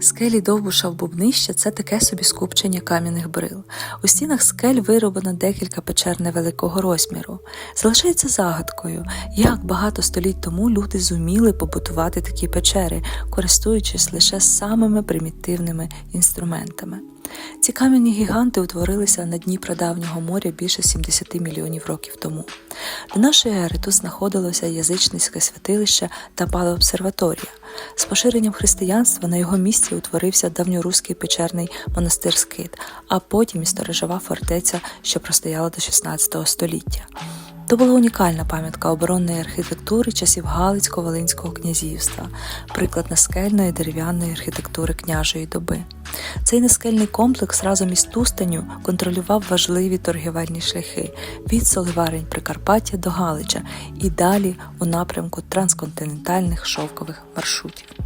Скелі Довбуша в Бубнища це таке собі скупчення кам'яних брил. У стінах скель вироблено декілька печер невеликого розміру. Залишається загадкою, як багато століть тому люди зуміли побудувати такі печери, користуючись лише самими примітивними інструментами. Ці кам'яні гіганти утворилися на дні прадавнього моря більше 70 мільйонів років тому. До нашої ери тут знаходилося язичницьке святилище та палеобсерваторія. З поширенням християнства на його місці утворився давньоруський печерний монастир Скит, а потім і сторожова фортеця, що простояла до 16 століття. То була унікальна пам'ятка оборонної архітектури часів Галицько-Волинського князівства, приклад наскельної дерев'яної архітектури княжої доби. Цей наскельний комплекс разом із Тустаню контролював важливі торгівельні шляхи від Соливарень Прикарпаття до Галича і далі у напрямку трансконтинентальних шовкових маршрутів.